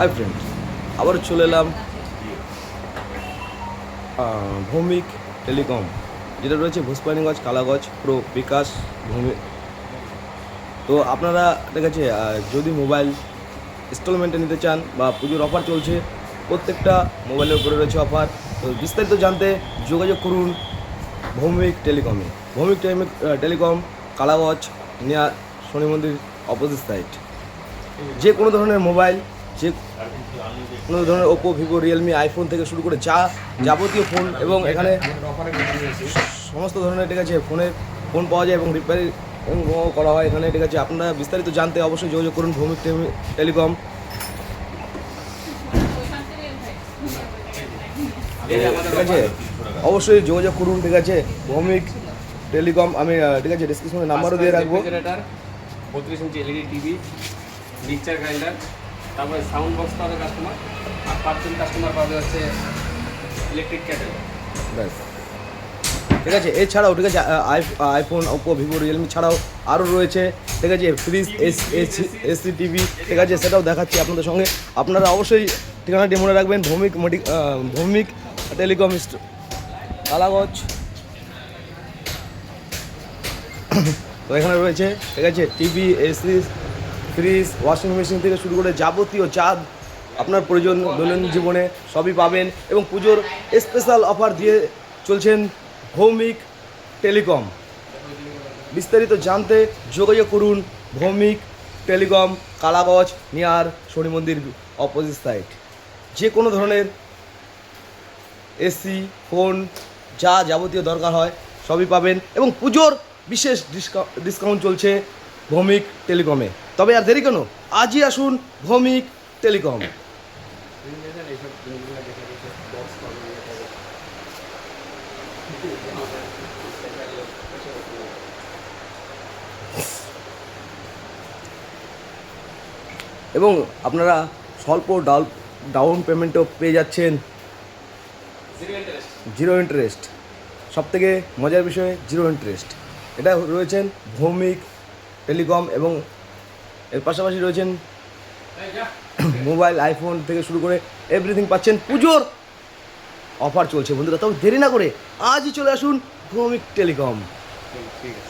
Hi friend আবার চলে এলাম ভৌমিক টেলিকম, যেটা রয়েছে ভুসপানিগঞ্জ কালাগঞ্জ প্রো, বিকাশ, ভূমি তো আপনারা ঠিক আছে যদি মোবাইল ইনস্টলমেন্টে নিতে চান বা পুজোর অফার চলছে, প্রত্যেকটা মোবাইলের উপরে রয়েছে অফার তো বিস্তারিত জানতে যোগাযোগ করুন ভৌমিক টেলিকমে। ভৌমিক টেলিকম কালাগঞ্জ নিয়া শনি মন্দির অপোজিট সাইড যে কোনো ধরনের মোবাইল যে কোনো ধরনের ওপো ভিভো রিয়েলমি আইফোন থেকে শুরু করে যা যাবতীয় ফোন এবং এখানে সমস্ত ধরনের ঠিক আছে ফোনের ফোন পাওয়া যায় এবং রিপেয়ারিং করা হয় এখানে ঠিক আছে। আপনারা বিস্তারিত জানতে অবশ্যই যোগাযোগ করুন ভৌমিক টেলিকম। ঠিক আছে? অবশ্যই যোগাযোগ করুন ঠিক আছে। ভৌমিক টেলিকম, আমি ঠিক আছে ডিসক্রিপশনে নাম্বারও দিয়ে রাখব। বত্রিশ inch LED TV mixture grinder তারপরে সাউন্ড বক্স পাবে কাস্টমার আর পাঁচজন কাস্টমার পাবে হচ্ছে ইলেকট্রিক ক্যাটেল ব্যাস। ঠিক আছে, এছাড়াও, ঠিক আছে আইফোন ওপো ভিভো রিয়েলমি ছাড়াও আরও রয়েছে। ঠিক আছে ফ্রিজ এসি টিভি ঠিক আছে, সেটাও দেখাচ্ছি আপনাদের সঙ্গে। আপনারা অবশ্যই ঠিকানাটি মনে রাখবেন, ভৌমিক ভৌমিক টেলিকম কালাগঞ্জ তো এখানে রয়েছে, ঠিক আছে TV AC fridge washing machine থেকে শুরু করে যাবতীয় যা আপনার প্রয়োজন দৈনন্দিন জীবনে সবই পাবেন এবং পুজোর স্পেশাল অফার দিয়ে চলছেন ভৌমিক টেলিকম বিস্তারিত জানতে যোগাযোগ করুন ভৌমিক টেলিকম কালাগজ, নিয়ার, শনি মন্দির অপোজিট সাইড যে কোনো ধরনের এসি ফোন যা যাবতীয় দরকার হয় সবই পাবেন এবং পুজোর বিশেষ ডিসকাউন্ট চলছে ভৌমিক টেলিকমে। তবে আর দেরি কেন? আজই আসুন ভৌমিক টেলিকম। এবং আপনারা স্বল্প ডাল ডাউন পেমেন্টও পেয়ে যাচ্ছেন। Zero interest. সব থেকে মজার বিষয় জিরো ইন্টারেস্ট। এটা রয়েছেন ভৌমিক টেলিকম এবং এর পাশাপাশি রয়েছেন মোবাইল, আইফোন থেকে শুরু করে এভরিথিং পাচ্ছেন। পুজোর অফার চলছে। বন্ধুরা তবে দেরি না করে আজই চলে আসুন ভৌমিক টেলিকম। ঠিক আছে।